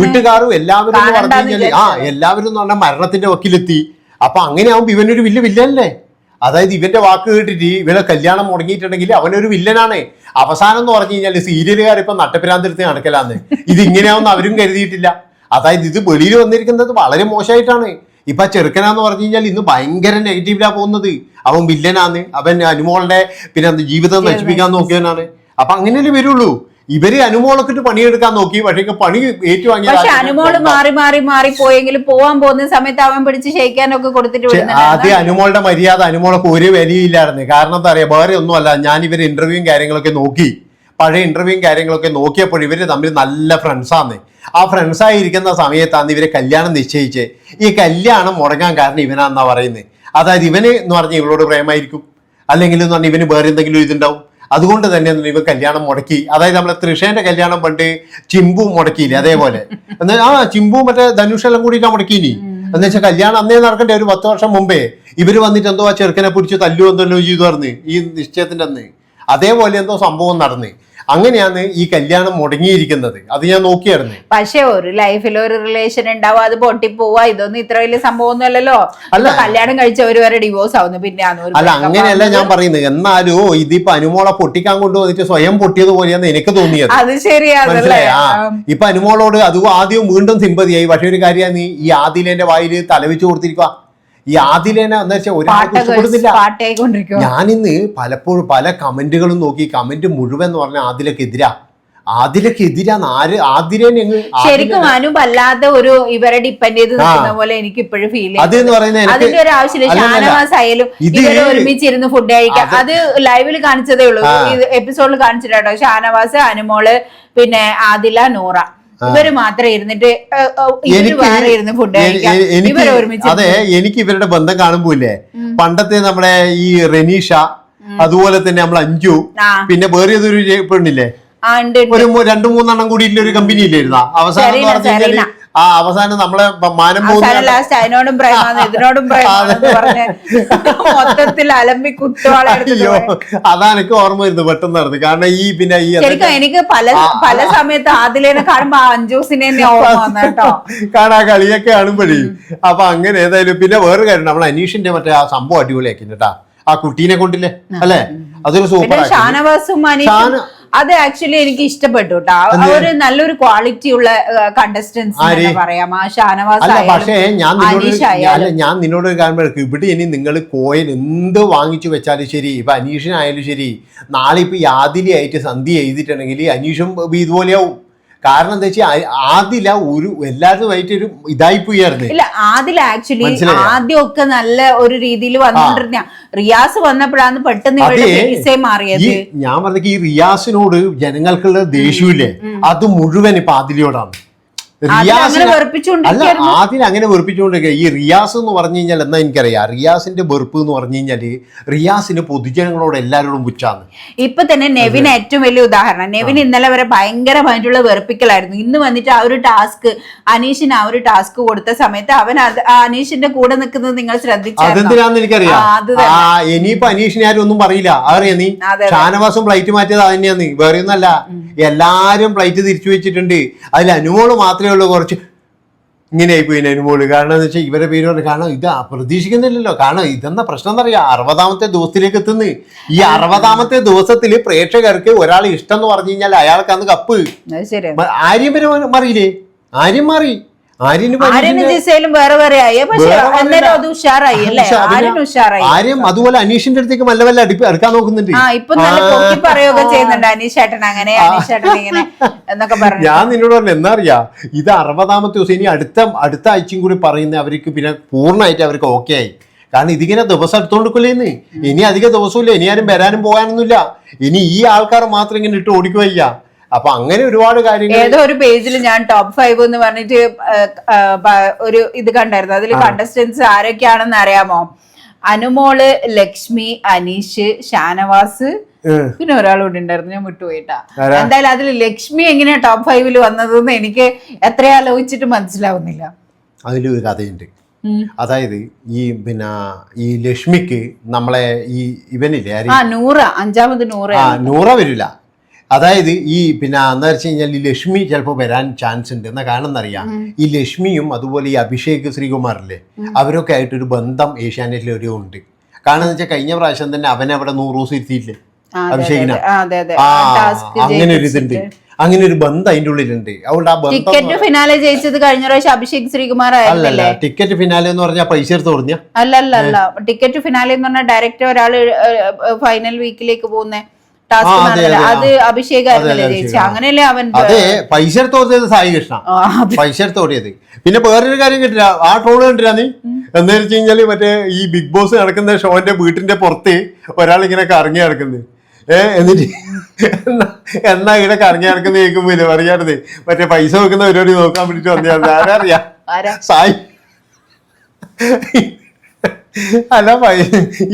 Speaker 2: വീട്ടുകാരും എല്ലാവരും പറഞ്ഞു കഴിഞ്ഞാൽ ആ എല്ലാവരും എന്ന് പറഞ്ഞാൽ മരണത്തിന്റെ വക്കിലെത്തി. അപ്പൊ അങ്ങനെ ആവുമ്പോ ഇവനൊരു വലിയ വില്ലല്ലേ അതായത് ഇവന്റെ വാക്ക് കേട്ടിട്ട് ഇവരെ കല്യാണം മുടങ്ങിയിട്ടുണ്ടെങ്കിൽ അവനൊരു വില്ലനാണ്. അവസാനം എന്ന് പറഞ്ഞു കഴിഞ്ഞാൽ സീരിയലുകാർ ഇപ്പൊ നട്ടപ്പിരാന്തിരുത്തി നടക്കലാന്ന് ഇത് ഇങ്ങനെയാവുന്ന അവരും കരുതിയിട്ടില്ല. അതായത് ഇത് വെളിയിൽ വന്നിരിക്കുന്നത് വളരെ മോശമായിട്ടാണ്. ഇപ്പൊ ചെറുക്കനാന്ന് പറഞ്ഞു കഴിഞ്ഞാൽ ഇന്ന് ഭയങ്കര നെഗറ്റീവിലാ പോകുന്നത്. അവൻ വില്ലനാന്ന്. അവൻ അനുമോളുടെ പിന്നെ ജീവിതം നശിപ്പിക്കാൻ നോക്കിയവനാണ്. അപ്പൊ അങ്ങനെയല്ലേ വരുള്ളൂ. ഇവർ അനുമോളൊക്കെ പണിയെടുക്കാൻ നോക്കി. പക്ഷേ പണി ഏറ്റുവാങ്ങി
Speaker 1: പക്ഷെ
Speaker 2: അനുമോൾ
Speaker 1: മാറി മാറി മാറി പോയെങ്കിലും പോവാൻ പോകുന്ന സമയത്ത് അവൻ പിടിച്ച് ഷെയ്ക്കാനൊക്കെ കൊടുത്തിട്ട്
Speaker 2: ആദ്യം അനുമോളുടെ മര്യാദ അനുമോളൊക്കെ ഒരു വിലയില്ലായിരുന്നു കാരണം എന്താ പറയാ വേറെ ഒന്നുമല്ല. ഞാൻ ഇവർ ഇന്റർവ്യൂവും കാര്യങ്ങളൊക്കെ നോക്കി. പഴയ ഇന്റർവ്യൂവും കാര്യങ്ങളൊക്കെ നോക്കിയപ്പോൾ ഇവർ തമ്മിൽ നല്ല ഫ്രണ്ട്സാന്ന് ആ ഫ്രണ്ട്സ് ഇരിക്കുന്ന സമയത്താണ് ഇവരെ കല്യാണം നിശ്ചയിച്ച്. ഈ കല്യാണം മുടങ്ങാൻ കാരണം ഇവനാന്നാ പറയുന്നത് അതായത് ഇവന് എന്ന് പറഞ്ഞാൽ ഇവളോട് പ്രേമായിരിക്കും. അല്ലെങ്കിൽ എന്ന് പറഞ്ഞാൽ ഇവന് വേറെ എന്തെങ്കിലും ഇതുണ്ടാവും. അതുകൊണ്ട് തന്നെ ഇവ കല്യാണം മുടക്കി. അതായത് നമ്മളെ തൃഷേന്റെ കല്യാണം പണ്ട് ചിമ്പു മുടക്കിയില്ലേ അതേപോലെ. എന്നാൽ ആ ചിമ്പു മറ്റേ ധനുഷെല്ലാം കൂടിയിട്ടാ മുടക്കിനി എന്ന് വെച്ചാൽ കല്യാണം അന്നേ നടക്കണ്ടേ ഒരു പത്ത് വർഷം മുമ്പേ ഇവർ വന്നിട്ട് എന്തോ ആ ചെറുക്കനെ പിടിച്ച് തല്ലു എന്തല്ലോ ചെയ്തു പറഞ്ഞ് ഈ നിശ്ചയത്തിന്റെ അന്ന്. അതേപോലെ എന്തോ സംഭവം നടന്ന്. അങ്ങനെയാണ് ഈ കല്യാണം മുടങ്ങിയിരിക്കുന്നത്. അത് ഞാൻ നോക്കിയായിരുന്നു.
Speaker 1: പക്ഷെ ഒരു ലൈഫിൽ ഒരു റിലേഷൻ ഉണ്ടാവും അത് പൊട്ടിപ്പോവാ ഇതൊന്നും ഇത്ര വലിയ സംഭവമൊന്നും അല്ലല്ലോ
Speaker 2: അല്ല.
Speaker 1: കല്യാണം കഴിച്ചവര് വരെ ഡിവോഴ്സ് ആവുന്നു. പിന്നെ
Speaker 2: അല്ല അങ്ങനെയല്ല ഞാൻ പറയുന്നത്. എന്നാലും ഇതിപ്പോ അനുമോളെ പൊട്ടിക്കാൻ കൊണ്ടുവന്നിട്ട് സ്വയം പൊട്ടിയത് പോലെയാണ് എനിക്ക് തോന്നിയത്.
Speaker 1: അത് ശരിയാണല്ലേ?
Speaker 2: ഇപ്പൊ അനുമോളോട് അത് ആദ്യം വീണ്ടും സിമ്പതിയായി പക്ഷെ ഒരു കാര്യമാണ് ഈ ആദിലേന്റെ വായിൽ തലവെച്ച് കൊടുത്തിരിക്കുക ഈ ആദിലേന എന്ന് വെച്ചാൽ
Speaker 1: ഒരു
Speaker 2: ഞാനിന്ന് പലപ്പോഴും പല കമന്റുകളും നോക്കി കമന്റ് മുഴുവൻ എന്ന് പറഞ്ഞാൽ ആദിലക്കെതിരാ. ആദിലക്കെതിരാന്ന് ആര്
Speaker 1: ശരിക്കും അനുപ് അല്ലാതെ ഒരു ഇവരെ ഡിപ്പെൻഡ് ചെയ്ത് നിൽക്കുന്ന പോലെ എനിക്ക് ഇപ്പോഴും ഫീൽ
Speaker 2: അത്
Speaker 1: അതിന്റെ ഒരു ആവശ്യമില്ല. ഷാനവാസ് ആയാലും
Speaker 2: ഇത്
Speaker 1: ഇവർ ഒരുമിച്ചിരുന്ന് ഫുഡ് കഴിക്കാം. അത് ലൈവിൽ കാണിച്ചതേ ഉള്ളൂ. എപ്പിസോഡിൽ കാണിച്ചിട്ടോ ഷാനവാസ് അനുമോൾ പിന്നെ ആദില നൂറ. ഇവർ മാത്രം ഇരുന്നിട്ട് വേറെ ഇരുന്ന് ഫുഡ് ഒരുമിച്ച്
Speaker 2: അതെ എനിക്ക് ഇവരുടെ ബന്ധം കാണുമ്പോ ഇല്ലേ പണ്ടത്തെ നമ്മളെ ഈ റെനീഷ അതുപോലെ തന്നെ നമ്മൾ അഞ്ജു പിന്നെ വേറെ ഏതൊരു പെണ്ണില്ലേ. ഒരു രണ്ടു മൂന്നെണ്ണം കൂടി ഒരു കമ്പനി ഇല്ലായിരുന്ന? അവസാനം ആ അവസാനം നമ്മളെ മാനം
Speaker 1: ലാസ്റ്റ് അതിനോടും <laughs> ഇതിനോടും മൊത്തത്തിൽ അലമ്പി
Speaker 2: അയ്യോ അതാണ് എനിക്ക് ഓർമ്മ വരുന്നത് പെട്ടെന്ന് നടന്നു കാരണം ഈ പിന്നെ ഈ
Speaker 1: ശരിക്കും എനിക്ക് പല പല സമയത്ത് ആദിലേനെ കാണുമ്പോ അഞ്ജൂസിനെ
Speaker 2: കാണാ കളിയൊക്കെ കാണുമ്പോഴേ. അപ്പൊ അങ്ങനെ ഏതായാലും പിന്നെ വേറൊരു കാര്യം നമ്മൾ അനീഷിന്റെ മറ്റേ ആ സംഭവം അടിപൊളിയാക്കി കേട്ടാ. ആ കുട്ടീനെ കൊണ്ടില്ലേ അല്ലേ? അതൊരു സൂപ്പർ
Speaker 1: ഷാനവാസും അത് ആക്ച്വലി എനിക്ക് ഇഷ്ടപ്പെട്ടു കേട്ടോ ഒരു നല്ലൊരു ക്വാളിറ്റി ഉള്ള കണ്ടസ്റ്റൻസ്? പറയാം. ആ ഷാനവാസ്
Speaker 2: പക്ഷേ ഞാൻ നിന്നോട് ഞാൻ- നിന്നോട് ഒരു കാര്യം ഇവിടെ ഇനി നിങ്ങൾ കോയിൻ എന്ത് വാങ്ങിച്ചു വെച്ചാലും ശരി ഇപ്പൊ അനീഷിനായാലും ശരി നാളെ ഇപ്പൊ യാതിരി ആയിട്ട് സന്ധി എഴുതിയിട്ടുണ്ടെങ്കിൽ അനീഷും ഇതുപോലെയാവും. കാരണം എന്താ വെച്ചാൽ ആദില ഒരു എല്ലാവരുമായിട്ട് ഒരു ഇതായി പോയായിരുന്നു
Speaker 1: ഇല്ല ആദ്യം ആക്ച്വലി
Speaker 2: ആദ്യം
Speaker 1: ആദ്യമൊക്കെ നല്ല ഒരു രീതിയിൽ വന്നോണ്ടിരുന്ന റിയാസ് വന്നപ്പോഴാണ് പെട്ടെന്ന് ഇവരുടെ. മാറിയത്.
Speaker 2: ഞാൻ പറഞ്ഞ ഈ റിയാസിനോട് ജനങ്ങൾക്കുള്ള ദേഷ്യമില്ലേ? അത് മുഴുവൻ ഇപ്പൊ ആദിലയോടാണ്. അല്ല ആദ്യം അങ്ങനെ വെറുപ്പിച്ചുകൊണ്ടിരിക്കുക. ഈ റിയാസ് എന്ന് പറഞ്ഞു കഴിഞ്ഞാൽ എന്നാ എനിക്കറിയാം? റിയാസിന്റെ വെറുപ്പ് എന്ന് പറഞ്ഞു കഴിഞ്ഞാൽ റിയാസിന് പൊതുജനങ്ങളോട് എല്ലാവരോടും പുച്ഛാന്ന്.
Speaker 1: ഇപ്പൊ തന്നെ നെവിൻ ഏറ്റവും വലിയ ഉദാഹരണം. നെവിൻ ഇന്നലെ വരെ ഭയങ്കരമായിട്ടുള്ള വെറുപ്പിക്കലായിരുന്നു. ഇന്ന് വന്നിട്ട് ആ ഒരു ടാസ്ക് അനീഷിന് ആ ഒരു ടാസ്ക് കൊടുത്ത സമയത്ത് അവൻ അനീഷിന്റെ കൂടെ നിൽക്കുന്നത് നിങ്ങൾ ശ്രദ്ധിച്ചു
Speaker 2: അതെന്തിനാന്ന് എനിക്കറിയാം. ഇനിയിപ്പോ അനീഷിനെ ആരും ഒന്നും പറയില്ല. അറിയാം നീ. ഷാനവാസും ഫ്ലൈറ്റ് മാറ്റിയത് അത് തന്നെയാന്ന് വേറെ ഒന്നല്ല എല്ലാരും ഫ്ലൈറ്റ് തിരിച്ചു വെച്ചിട്ടുണ്ട്. അതിൽ അനുമോൾ മാത്രമേ ഉള്ളൂ കുറച്ച് ഇങ്ങനെയായി പോയി അതിന് മുകളിൽ. കാരണം എന്ന് വെച്ചാൽ ഇവരെ പേര് പറഞ്ഞു കാരണം ഇത് പ്രതീക്ഷിക്കുന്നില്ലല്ലോ കാരണം ഇതെന്ന പ്രശ്നം എന്ന് എന്നറിയാം? അറുപതാമത്തെ ദിവസത്തിലേക്ക് എത്തുന്നു. ഈ അറുപതാമത്തെ ദിവസത്തിൽ പ്രേക്ഷകർക്ക് ഒരാൾ ഇഷ്ടം എന്ന് പറഞ്ഞു കഴിഞ്ഞാൽ അയാൾക്ക് അന്ന് കപ്പ് ആര്യം വരെ മാറിയില്ലേ? ആര്യം മാറി. ആര്യന്
Speaker 1: ജിസയിലും വേറെ വേറെ ആയി. പക്ഷെ
Speaker 2: വേറെ വേറെ
Speaker 1: അന്നേരം അത് ഉഷാറായി അല്ലേ? ആര്യൻ ഉഷാറായി.
Speaker 2: ആര്യം അതുപോലെ അനീഷിന്റെ അടുത്തേക്ക് നല്ല വല്ല അടുപ്പ് എടുക്കാൻ നോക്കുന്നുണ്ട്.
Speaker 1: ആ ഇപ്പൊ നല്ല പൊക്കി പറയുകയൊക്കെ ചെയ്യുന്നുണ്ട്. അനീഷ് അങ്ങനെ അനീഷ് ഇങ്ങനെ എന്നൊക്കെ പറഞ്ഞു
Speaker 2: ഞാൻ നിന്നോട് പറഞ്ഞു എന്നറിയാ ഇത് അറുപതാമത്തെ ദിവസം ഇനി അടുത്ത അടുത്ത ആഴ്ചയും കൂടി പറയുന്ന അവർക്ക് പിന്നെ പൂർണമായിട്ട് അവർക്ക് ഓക്കെ ആയി. കാരണം ഇതിങ്ങനെ ദിവസം എടുത്തോണ്ടിരിക്കില്ലേന്ന് ഇനി അധിക ദിവസമില്ല ഇനി ആരും വരാനും പോകാനൊന്നുമില്ല. ഇനി ഈ ആൾക്കാർ മാത്രം ഇങ്ങനെ ഇട്ട് ഓടിക്കുവയ്യ അപ്പൊ അങ്ങനെ ഒരുപാട് കാര്യങ്ങൾ
Speaker 1: ഏതോ ഒരു പേജിൽ ഞാൻ ടോപ്പ് ഫൈവ് എന്ന് പറഞ്ഞിട്ട് ഒരു ഇത് കണ്ടായിരുന്നു. അതിൽ കണ്ടസ്റ്റൻസ് ആരൊക്കെയാണെന്ന് അറിയാമോ? അനുമോൾ ലക്ഷ്മി അനീഷ് ഷാനവാസ്. പിന്നെ ഒരാളൂടെ ഉണ്ടായിരുന്നു ഞാൻ വിട്ടുപോയിട്ടാ? എന്തായാലും അതിൽ ലക്ഷ്മി എങ്ങനെയാ ടോപ്പ് ഫൈവിൽ വന്നതെന്ന് എനിക്ക് എത്ര ആലോചിച്ചിട്ട് മനസ്സിലാവുന്നില്ല.
Speaker 2: അതിലൊരു കഥയുണ്ട്. അതായത് ഈ പിന്നെ ഈ ലക്ഷ്മിക്ക് നമ്മളെ ഈ ഇവനില്ലേ
Speaker 1: നൂറ. അഞ്ചാമത് നൂറ
Speaker 2: നൂറ വരില്ല. അതായത് ഈ പിന്നെ എന്താ വെച്ച് കഴിഞ്ഞാൽ ഈ ലക്ഷ്മി ചിലപ്പോൾ വരാൻ ചാൻസ് ഉണ്ട്. എന്ന കാരണം എന്നറിയാം ഈ ലക്ഷ്മിയും അതുപോലെ ഈ അഭിഷേക് ശ്രീകുമാറില്ലേ അവരൊക്കെ ആയിട്ടൊരു ബന്ധം ഏഷ്യാനെറ്റിൽ ഒരു ഉണ്ട്. കാരണം എന്ന് വെച്ചാൽ കഴിഞ്ഞ പ്രാവശ്യം തന്നെ അവനെ അവിടെ നൂറ് ദിവസം ഇരുത്തിയില്ലേ അഭിഷേകിന.
Speaker 1: ആ,
Speaker 2: അങ്ങനെ ഒരു ഇതുണ്ട്. അങ്ങനെ ഒരു ബന്ധം അതിന്റെ ഉള്ളിലുണ്ട്. അതുകൊണ്ട് ആ ബന്ധം
Speaker 1: ടിക്കറ്റ് ഫിനാലെ ജയിച്ചത് കഴിഞ്ഞ പ്രാവശ്യം അഭിഷേക് ശ്രീകുമാർ
Speaker 2: അല്ലല്ല
Speaker 1: ആയിരുന്നില്ലേ
Speaker 2: ടിക്കറ്റ് ഫിനാലെ എന്ന് പറഞ്ഞാൽ പൈസ എടുത്ത് പറഞ്ഞ?
Speaker 1: അല്ല അല്ല അല്ല ടിക്കറ്റ് ഫിനാലെ എന്ന് പറഞ്ഞാൽ ഡയറക്റ്റ് ഒരാൾ ഫൈനൽ വീക്കിലേക്ക് പോകുന്ന. ടാസ്ക്
Speaker 2: അതെ,
Speaker 1: അഭിഷേക്. അങ്ങനെയല്ലേ അവൻ
Speaker 2: അതെ പൈസ എടുത്ത് സായി കൃഷ്ണ. പൈസ എടുത്ത് ഓടിയത് പിന്നെ വേറൊരു കാര്യം കിട്ടില്ല. ആ ട്രോൾ കണ്ടില്ല നീ? എന്താ വെച്ച് കഴിഞ്ഞാൽ മറ്റേ ഈ ബിഗ് ബോസ് നടക്കുന്ന ഷോന്റെ വീട്ടിന്റെ പുറത്ത് ഒരാൾ ഇങ്ങനെ കറങ്ങി നടക്കുന്നത് ഏ എന്നിട്ട് എന്നാ ഇവിടെ ഇങ്ങനെ കറങ്ങി നടക്കുന്ന കേൾക്കുമ്പോ ഇല്ല പറയാറുത് മറ്റേ പൈസ വെക്കുന്ന പരിപാടി നോക്കാൻ വേണ്ടിട്ട് വന്നതാണ്
Speaker 1: ആരാ?
Speaker 2: സായി. അല്ല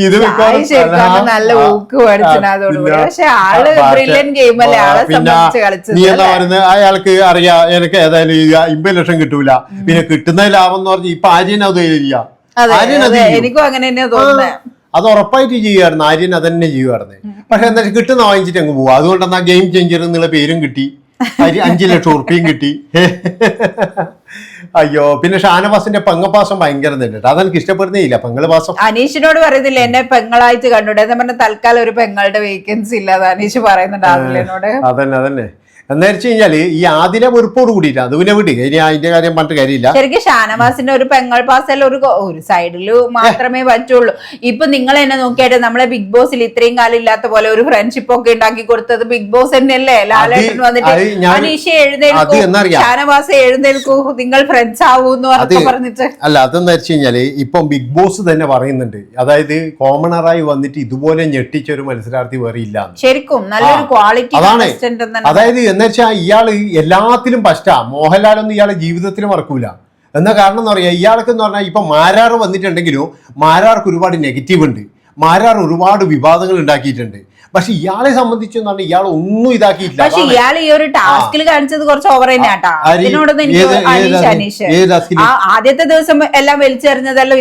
Speaker 2: ഇത്
Speaker 1: നല്ല ഊക്ക് പഠിച്ചത്
Speaker 2: ആ,
Speaker 1: അതോടുകൂടി
Speaker 2: പിന്നെ-
Speaker 1: പക്ഷെ
Speaker 2: ആൾ
Speaker 1: ബ്രില്യൻ ഗെയിം അല്ലേ സംബന്ധിച്ച് കളിച്ചത്
Speaker 2: അയാൾക്ക് അറിയാം എനിക്ക് ഏതായാലും അമ്പത് ലക്ഷം കിട്ടൂല. പിന്നെ കിട്ടുന്ന ലാഭം എന്ന് പറഞ്ഞ ഇപ്പൊ ആര്യൻ അത് ചെയ്യാം.
Speaker 1: അതെ
Speaker 2: അത്
Speaker 1: അതെ. എനിക്കും അങ്ങനെ തന്നെയാ തോന്നുന്നത്
Speaker 2: അത് ഉറപ്പായിട്ട് ചെയ്യുമായിരുന്നു ആര്യൻ അതന്നെ ചെയ്യുമായിരുന്നു പക്ഷെ എന്താ വെച്ചാൽ കിട്ടുന്ന വാങ്ങിച്ചിട്ട് അങ്ങ് പോവാ. അതുകൊണ്ട് എന്നാ ഗെയിം ചേഞ്ചർ എന്നുള്ള പേരും കിട്ടി. അഞ്ച് ലക്ഷം ഉറുപ്പിയും കിട്ടി. <laughs> അയ്യോ പിന്നെ ഷാനവാസിന്റെ പെങ്ങപ്പാസം ഭയങ്കര നിന്നിട്ട് അതെനിക്ക് ഇഷ്ടപ്പെടുന്നേ ഇല്ല പെങ്ങൾ
Speaker 1: അനീഷിനോട് പറയുന്നില്ല എന്നെ പെങ്ങളായിട്ട് കണ്ടു എന്ന് പറഞ്ഞ തൽക്കാലം ഒരു പെങ്ങളുടെ വേക്കൻസി ഇല്ല അത് അനീഷ് പറയുന്നുണ്ട് ആദിലിനോട്.
Speaker 2: അതന്നെ അതന്നെ. എന്താ വെച്ച് കഴിഞ്ഞാൽ ഈ ആദിനെ വെറുപ്പോട് കൂടിയില്ല. അത് പിന്നെ വിടി. ഇനി അതിന്റെ കാര്യം പറഞ്ഞിട്ട് കാര്യമില്ല.
Speaker 1: ശരിക്കും ഷാനവാസിന്റെ ഒരു പെങ്ങൾ പാസൽ ഒരു ഒരു സൈഡിൽ മാത്രമേ പറ്റുള്ളൂ. ഇപ്പൊ നിങ്ങൾ എന്നെ നോക്കിയായിട്ട് നമ്മളെ ബിഗ് ബോസിൽ ഇത്രയും കാലം ഇല്ലാത്ത പോലെ ഒരു ഫ്രണ്ട്ഷിപ്പ് ഒക്കെ ഉണ്ടാക്കി കൊടുത്തത് ബിഗ് ബോസ് തന്നെയല്ലേ? ലാലേട്ടൻ വന്നിട്ട് അനീഷ എഴുന്നേൽക്കൂ ഷാനവാസ് എഴുന്നേൽക്കൂ നിങ്ങൾ ഫ്രണ്ട്സ് ആവൂന്ന് പറഞ്ഞിട്ട്
Speaker 2: അല്ല അതെന്താ വെച്ച് കഴിഞ്ഞാൽ ഇപ്പം ബിഗ് ബോസ് തന്നെ പറയുന്നുണ്ട്. അതായത് കോമണറായി വന്നിട്ട് ഇതുപോലെ ഞെട്ടിച്ച ഒരു മത്സരാർത്ഥി വേറെ ഇല്ല
Speaker 1: ശരിക്കും നല്ലൊരു ക്വാളിറ്റി
Speaker 2: അതാണ്. അതായത് എന്ന് വെച്ചാൽ ഇയാൾ എല്ലാത്തിലും ഫസ്റ്റാ മോഹൻലാലൊന്നും ഇയാളെ ജീവിതത്തിൽ മറക്കൂല. എന്ന കാരണം എന്ന് പറയാ ഇയാൾക്ക് എന്ന് പറഞ്ഞാൽ ഇപ്പൊ മാരാർ വന്നിട്ടുണ്ടെങ്കിലും മാരാർക്ക് ഒരുപാട് നെഗറ്റീവ് ഉണ്ട്. മാരാർ ഒരുപാട് വിവാദങ്ങൾ ഉണ്ടാക്കിയിട്ടുണ്ട്. പക്ഷെ ഇയാളെ സംബന്ധിച്ച് എന്ന് പറഞ്ഞാൽ ഇയാൾ ഒന്നും ഇതാക്കിയിട്ടില്ല.
Speaker 1: പക്ഷെ ഇയാൾ ഈ ഒരു ടാസ്കിൽ കാണിച്ചത് കുറച്ച് ഓവർ തന്നെയാട്ടാ? അതിനോടൊന്നും എനിക്ക് അനീഷ്? അനീഷ്. ആദ്യത്തെ ദിവസം എല്ലാം വലിച്ചെറിഞ്ഞതല്ലോ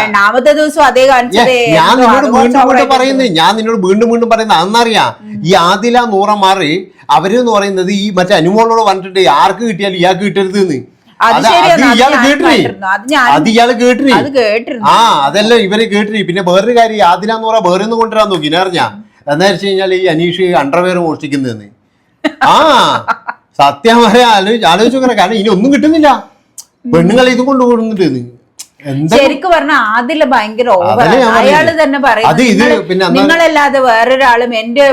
Speaker 1: രണ്ടാമത്തെ ദിവസം അതേ കാണിച്ചത്.
Speaker 2: ഞാൻ നിന്നോട് വീണ്ടും വീണ്ടും പറയുന്നത് ഞാൻ നിന്നോട് വീണ്ടും വീണ്ടും പറയുന്നത് അന്നറിയാം ഈ ആദില നൂറ മാറി അവരെന്ന് പറയുന്നത് ഈ മറ്റേ അനുമോളോട് പറഞ്ഞിട്ടുണ്ട് ആർക്ക് കിട്ടിയാലും ഇയാൾക്ക് കിട്ടരുത് എന്ന്.
Speaker 1: അത്
Speaker 2: അത് ഇയാൾ ഇയാൾ ആ അതല്ല ഇവർ കേട്ടിരി പിന്നെ വേറൊരു കാര്യം ഈ ആദില എന്ന് പറയാ വേറെ ഒന്നും കൊണ്ടുവരാൻ നോക്കി. അറിഞ്ഞ? എന്താ വെച്ച് കഴിഞ്ഞാൽ ഈ അനീഷ് അണ്ടർവെയർ മോഷ്ടിക്കുന്നതെന്ന്. ആ സത്യം പറയാ. ആലോചിച്ച് കാരണം ഇനി ഒന്നും കിട്ടുന്നില്ല. പെണ്ണുങ്ങളെ ഇതും കൊണ്ടുപോകുന്നുണ്ട്
Speaker 1: ശരിക്കും പറഞ്ഞ ആദ്യം ഭയങ്കര ഓവർ
Speaker 2: അയാൾ
Speaker 1: തന്നെ
Speaker 2: അന്ന്
Speaker 1: നിങ്ങളല്ലാതെ വേറൊരാളും എന്റെ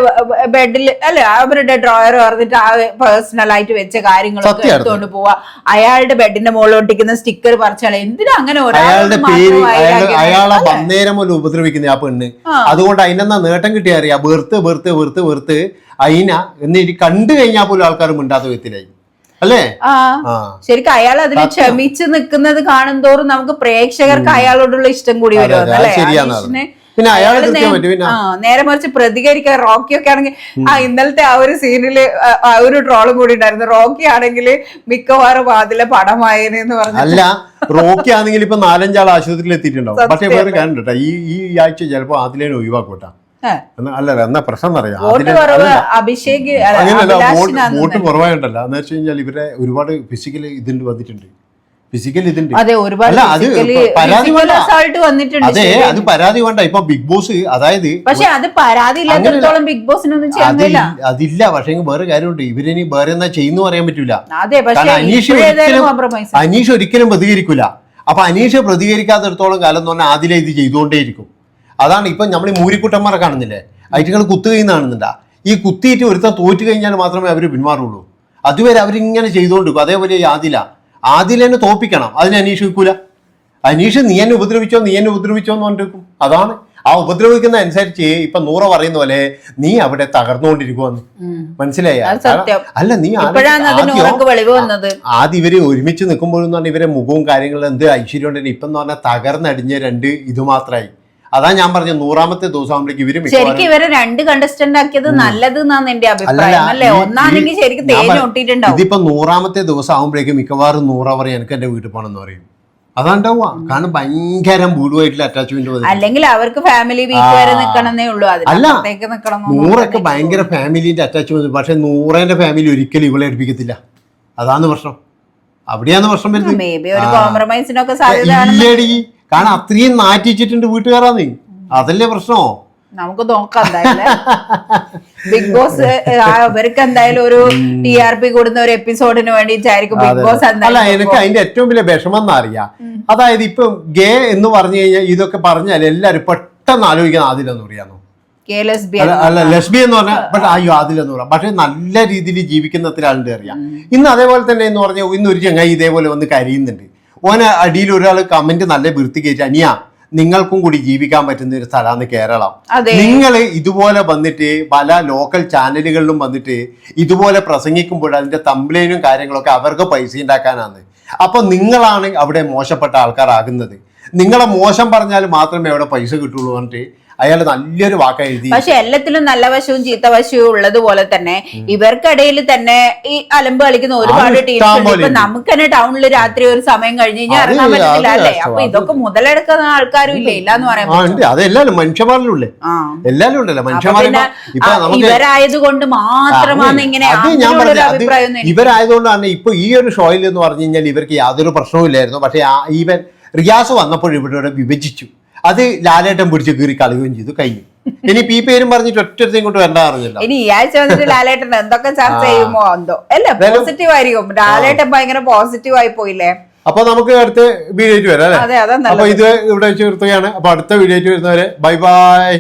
Speaker 1: ബെഡിൽ അല്ല അവരുടെ ഡ്രോയർ പറഞ്ഞിട്ട് ആ പേഴ്സണൽ ആയിട്ട് വെച്ച കാര്യങ്ങളൊക്കെ. എടുത്തുകൊണ്ട് പോവാ അയാളുടെ ബെഡിന്റെ മുകളിൽ ഒട്ടിക്കുന്ന സ്റ്റിക്കർ പറിച്ചാൽ എന്തിനാ അങ്ങനെ
Speaker 2: അയാളുടെ പേര്? അയാളെ? വന്നേരം പോലെ ഉപദ്രവിക്കുന്ന ആ പെണ്ണ്. അതുകൊണ്ട് അതിനെന്നാ നേട്ടം കിട്ടിയ അറിയാം വെറുത്ത് വെറുത്ത് വെറുത്ത് വെറുത്ത് അയിന എന്നിട്ട് കണ്ടു കഴിഞ്ഞാൽ പോലും ആൾക്കാർ മിണ്ടാത്ത വിധത്തിലായി അല്ലേ?
Speaker 1: ആ. ശരിക്കും അയാൾ
Speaker 2: അതിന്.
Speaker 1: ക്ഷമിച്ച് നിൽക്കുന്നത് കാണും തോറും നമുക്ക് പ്രേക്ഷകർക്ക് അയാളോടുള്ള ഇഷ്ടം കൂടി വരും അല്ലേ?
Speaker 2: പിന്നെ അയാൾ
Speaker 1: നേരെ മറിച്ച് പ്രതികരിക്കാൻ റോക്കി ഒക്കെ ആണെങ്കിൽ ആ ഇന്നലത്തെ ആ ഒരു സീനിൽ ആ- ഒരു ട്രോളും കൂടി ഉണ്ടായിരുന്നു. റോക്കി ആണെങ്കിൽ മിക്കവാറും അതിലെ പടമായേനെന്ന് പറഞ്ഞു
Speaker 2: അല്ല റോക്കി ആണെങ്കിൽ ഇപ്പൊ നാലഞ്ചാൾ ആശുപത്രിയിൽ എത്തിയിട്ടുണ്ടാവും. പക്ഷേ വേറെ കേട്ടോ. ഈ ഈ ആഴ്ച ചിലപ്പോ അതിലേനെ ഒഴിവാക്കൂട്ടാ. എന്നാ- അല്ല എന്നാ പ്രശ്നം അതിലെ-
Speaker 1: അഭിഷേക്
Speaker 2: വോട്ട്. കുറവായിട്ടല്ല എന്ന് വെച്ച് കഴിഞ്ഞാൽ ഇവരെ ഒരുപാട് ഫിസിക്കൽ ഇതുണ്ട് വന്നിട്ടുണ്ട്. ഫിസിക്കൽ ഇതുണ്ട്
Speaker 1: അതെ ഒരുപാട്
Speaker 2: പരാതി വേണ്ട.
Speaker 1: വന്നിട്ടുണ്ട്
Speaker 2: അതെ അത് പരാതി വേണ്ട. ഇപ്പൊ ബിഗ് ബോസ് അതായത്
Speaker 1: പക്ഷെ അത് പരാതി ഇല്ലാത്തടത്തോളം ബിഗ് ബോസിനൊന്നും കഴിയില്ല
Speaker 2: അതില്ല. പക്ഷെ വേറെ കാര്യമുണ്ട്. ഇവരിനി വേറെ എന്താ ചെയ്യുന്നു പറയാൻ പറ്റൂല.
Speaker 1: അതെ പക്ഷേ
Speaker 2: അനീഷ് ഒരിക്കലും അനീഷ് ഒരിക്കലും പ്രതികരിക്കൂല. അപ്പൊ അനീഷ് പ്രതികരിക്കാത്തിടത്തോളം കാലം എന്ന് പറഞ്ഞാൽ ആദ്യം ഇത് ചെയ്തുകൊണ്ടേയിരിക്കും. അതാണ് ഇപ്പൊ നമ്മൾ ഈ മൂരിക്കുട്ടന്മാരെ കാണുന്നില്ലേ? ഐറ്റുകൾ കുത്തുകയും കാണുന്നുണ്ടാ ഈ കുത്തിയിട്ട് ഒരുത്തൻ തോറ്റു കഴിഞ്ഞാൽ മാത്രമേ അവർ പിന്മാറുള്ളൂ അതുവരെ അവരിങ്ങനെ ചെയ്തുകൊണ്ടിരിക്കും അതേപോലെ ഈ ആദില. ആദിലെന്നെ തോപ്പിക്കണം. അതിനെ അനീഷ് അനീഷ് നീ എന്നെ ഉപദ്രവിച്ചോ നീ എന്നെ ഉപദ്രവിച്ചോ എന്ന് പറഞ്ഞിരിക്കും. അതാണ്. ആ ഉപദ്രവിക്കുന്ന അനുസരിച്ച് ഇപ്പൊ നൂറ പറയുന്ന പോലെ നീ അവിടെ തകർന്നുകൊണ്ടിരിക്കുവന്ന് മനസ്സിലായ? അല്ല നീ ആദ്യം ഇവർ ഒരുമിച്ച് നിൽക്കുമ്പോഴെന്ന് പറഞ്ഞാൽ ഇവരെ മുഖവും കാര്യങ്ങളും എന്ത് ഐശ്വര്യം ഉണ്ടെങ്കിൽ ഇപ്പം എന്ന് പറഞ്ഞാൽ തകർന്നടിഞ്ഞ രണ്ട് ഇത് മാത്രമായി അതാ ഞാൻ പറഞ്ഞ നൂറാമത്തെ ദിവസം ഇവർ
Speaker 1: ശരിക്കും ഇവരെ രണ്ട് കണ്ടസ്റ്റന്റ് ആക്കിയത് നല്ലത് എന്നാണ് എന്റെ അഭിപ്രായം അല്ലേ? ഒന്നാണെങ്കിൽ ശരിക്കും തേഞ്ഞ് ഒട്ടിയിട്ടുണ്ടാവും.
Speaker 2: ഇതിപ്പോ നൂറാമത്തെ ദിവസം ആകുമ്പോഴേക്കും മിക്കവാറും നൂറ പറയും എനിക്ക് എന്റെ വീട്ടിൽ പോകണം എന്ന് പറയും. അതാണ്ടാവുക. കാരണം ഭയങ്കര വീടുമായിട്ടുള്ള അറ്റാച്ച്മെന്റ്
Speaker 1: അല്ലെങ്കിൽ അവർക്ക് ഫാമിലി വീക്ക് വരെ നിക്കണമെന്നേ ഉള്ളൂ.
Speaker 2: അല്ല. നൂറൊക്കെ ഭയങ്കര ഫാമിലിന്റെ അറ്റാച്ച്മെന്റ് പക്ഷെ നൂറേന്റെ ഫാമിലി ഒരിക്കലും ഇവളെ എടുപ്പിക്കത്തില്ല അതാണ് പ്രശ്നം. അവിടെയാണ് പ്രശ്നം വരുന്നത്. കാരണം അത്രയും നാറ്റിച്ചിട്ടുണ്ട് വീട്ടുകാരാന്ന്. അതല്ലേ പ്രശ്നമോ
Speaker 1: നമുക്ക് നോക്കാം എന്തായാലും ബിഗ് ബോസ് അവർക്ക് എന്തായാലും ഒരു ടി ആർ പി കൂടുന്ന ഒരു എപ്പിസോഡിന് വേണ്ടിയിട്ടായിരിക്കും ബിഗ് ബോസ്
Speaker 2: അല്ല എനിക്ക് അതിന്റെ ഏറ്റവും വലിയ വിഷമം എന്നറിയാം അതായത് ഇപ്പൊ ഗേ എന്ന് പറഞ്ഞു കഴിഞ്ഞാൽ ഇതൊക്കെ പറഞ്ഞാൽ എല്ലാരും പെട്ടെന്ന് ആലോചിക്കുന്ന ആദ്യം പറയാന്നു അല്ല ലക്ഷ്മി എന്ന് പറഞ്ഞാൽ പക്ഷെ അയ്യോ അതിലെന്ന് പറയാം. പക്ഷെ നല്ല രീതിയിൽ ജീവിക്കുന്ന ആളുണ്ട് അറിയാം. ഇന്ന് അതേപോലെ തന്നെ എന്ന് പറഞ്ഞാൽ ഇന്ന് ഒരു ചങ്ങായി ഇതേപോലെ വന്ന് കരയുന്നുണ്ട്. ഓന അടിയിൽ ഒരാൾ കമന്റ് നല്ല വൃത്തി കയറ്റി അനിയ നിങ്ങൾക്കും കൂടി ജീവിക്കാൻ പറ്റുന്ന ഒരു സ്ഥലമാണ് കേരളം. നിങ്ങൾ ഇതുപോലെ വന്നിട്ട് പല ലോക്കൽ ചാനലുകളിലും വന്നിട്ട് ഇതുപോലെ പ്രസംഗിക്കുമ്പോൾ അതിന്റെ തമ്പ്ലൈനും കാര്യങ്ങളൊക്കെ അവർക്ക് പൈസ ഉണ്ടാക്കാനാണ്. അപ്പൊ നിങ്ങളാണ് അവിടെ മോശപ്പെട്ട ആൾക്കാരാകുന്നത്. നിങ്ങളെ മോശം പറഞ്ഞാൽ മാത്രമേ അവിടെ പൈസ കിട്ടുള്ളൂ പറഞ്ഞിട്ട് അയാൾ നല്ലൊരു വാക്ക് എഴുതി.
Speaker 1: പക്ഷെ എല്ലാത്തിലും നല്ല വശവും ചീത്ത വശവും ഉള്ളത് പോലെ തന്നെ ഇവർക്കിടയിൽ തന്നെ ഈ അലമ്പ് കളിക്കുന്ന ഒരുപാട്
Speaker 2: ടീം
Speaker 1: ഇപ്പൊ നമുക്ക് തന്നെ ടൗണിൽ രാത്രി ഒരു സമയം കഴിഞ്ഞ് കഴിഞ്ഞാൽ ഇറങ്ങാൻ പറ്റത്തില്ല അല്ലേ? അപ്പൊ ഇതൊക്കെ മുതലെടുക്കുന്ന ആൾക്കാരും ഇല്ല? ഇല്ലാന്ന് പറയാൻ
Speaker 2: അതെല്ലാരും മനുഷ്യന്മാരിലുള്ളേ എല്ലാരും ഉണ്ടല്ലോ. മനുഷ്യന്മാരെ
Speaker 1: ഇവരായത് കൊണ്ട് മാത്രമാണ് ഇങ്ങനെ
Speaker 2: ഇവരായതുകൊണ്ടാണ് ഇപ്പൊ ഈ ഒരു ഷോയിൽ എന്ന് പറഞ്ഞു കഴിഞ്ഞാൽ ഇവർക്ക് യാതൊരു പ്രശ്നവും ഇല്ലായിരുന്നു. പക്ഷെ ഈവൻ റിയാസ് വന്നപ്പോൾ ഇവിടെ വിഭജിച്ചു. അത് ലാലേട്ടൻ പിടിച്ച് കീറി കളയുകയും ചെയ്തു കഴിഞ്ഞു. ഇനി ഈ പേരും പറഞ്ഞിട്ട് ഒറ്റ ഇങ്ങോട്ട് വരണ്ട അറിഞ്ഞില്ല
Speaker 1: ഇനി ഈ ആഴ്ച വന്നിട്ട് ലാലേട്ടൻ എന്തൊക്കെ ചർച്ച ചെയ്യുമോ എന്തോ? അല്ല പോസിറ്റീവ് ആയിരിക്കും. ലാലേട്ടൻ ഭയങ്കര പോസിറ്റീവ് ആയി പോയില്ലേ?
Speaker 2: അപ്പൊ നമുക്ക് അടുത്ത വീഡിയോ വരാം അല്ലേ? അപ്പൊ ഇത് ഇവിടെ വെച്ച് നിർത്തുകയാണ്. അപ്പൊ അടുത്ത വീഡിയോ വരുന്നവരെ ബൈ ബൈ